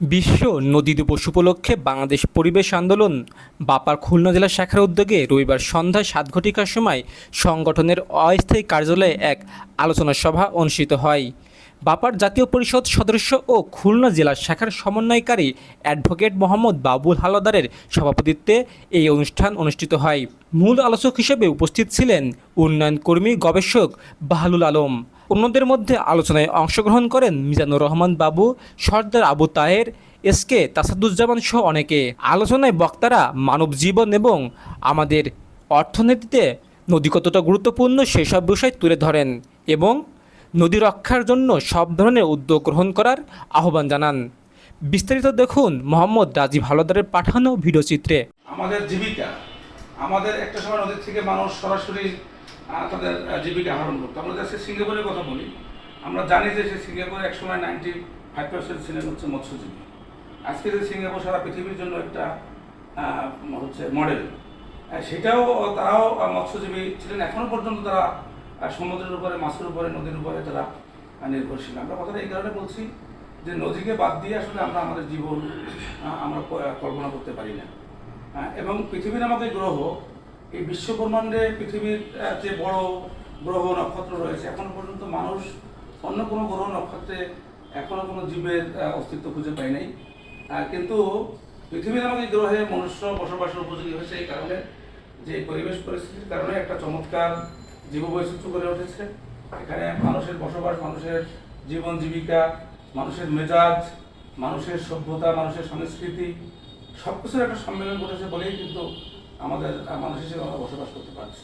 বিশ্ব নদী দিবস উপলক্ষে বাংলাদেশ পরিবেশ আন্দোলন বাপার খুলনা জেলা শাখার উদ্যোগে রবিবার সন্ধ্যায় সাত ঘটিকার সময় সংগঠনের অস্থায়ী কার্যালয়ে এক আলোচনা সভা অনুষ্ঠিত হয়। বাপার জাতীয় পরিষদ সদস্য ও খুলনা জেলা শাখার সমন্বয়কারী অ্যাডভোকেট মোহাম্মদ বাবুল হালদারের সভাপতিত্বে এই অনুষ্ঠান অনুষ্ঠিত হয়। মূল আলোচক হিসেবে উপস্থিত ছিলেন উন্নয়ন কর্মী গবেষক বাহালুল আলম। অন্যদের মধ্যে আলোচনায় অংশগ্রহণ করেন মিজানুর রহমান বাবু, সর্দার আবু তাহের, এস কে তাসাদুজ্জামান সহ অনেকে। আলোচনায় বক্তারা মানব জীবন এবং আমাদের অর্থনীতিতে নদী কতটা গুরুত্বপূর্ণ সেসব বিষয় তুলে ধরেন এবং নদী রক্ষার জন্য সব ধরনের উদ্যোগ গ্রহণ করার আহ্বান জানান। বিস্তারিত দেখুন মোহাম্মদ রাজীব হালদারের পাঠানো ভিডিওচিত্রে আমাদের জীবিকা, আমাদের একটা সময় নদীর থেকে মানুষ সরাসরি তাদের জীবিকা আহরণ করতো। আমরা দেশে সিঙ্গাপুরের কথা বলি। আমরা জানি যে সে সিঙ্গাপুরে এক সময় নাইনটি ফাইভ পার্সেন্ট ছিলেন হচ্ছে মৎস্যজীবী। আজকে যে সিঙ্গাপুর সারা পৃথিবীর জন্য একটা হচ্ছে মডেল সেটাও তারাও মৎস্যজীবী ছিলেন। এখনও পর্যন্ত তারা সমুদ্রের উপরে, মাছের উপরে, নদীর উপরে তারা নির্ভরশীল। আমরা কথাটা এই কারণে বলছি যে নদীকে বাদ দিয়ে আসলে আমরা আমাদের জীবন আমরা কল্পনা করতে পারি না। এবং পৃথিবী নামক এই গ্রহ এই বিশ্ব ব্রহ্মাণ্ডে পৃথিবীর যে বড় গ্রহ নক্ষত্র রয়েছে, এখনও পর্যন্ত মানুষ অন্য কোনো গ্রহ নক্ষত্রে এখনও কোনো জীবের অস্তিত্ব খুঁজে পায় নাই। কিন্তু পৃথিবীর এই গ্রহে মনুষ্য বসবাসের উপযোগী হয়েছে এই কারণে, যে পরিবেশ পরিস্থিতির কারণে একটা চমৎকার জীববৈচিত্র্য গড়ে উঠেছে। এখানে মানুষের বসবাস, মানুষের জীবন জীবিকা, মানুষের মেজাজ, মানুষের সভ্যতা, মানুষের সংস্কৃতি সব কিছুর একটা সম্মেলন ঘটেছে বলেই কিন্তু আমাদের, মানুষ হিসেবে আমরা বসবাস করতে পারছি।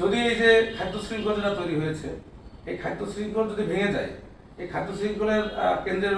যদি এই যে খাদ্য শৃঙ্খল যেটা তৈরি হয়েছে, এই খাদ্য শৃঙ্খল যদি ভেঙে যায়, এই খাদ্য শৃঙ্খলের কেন্দ্রের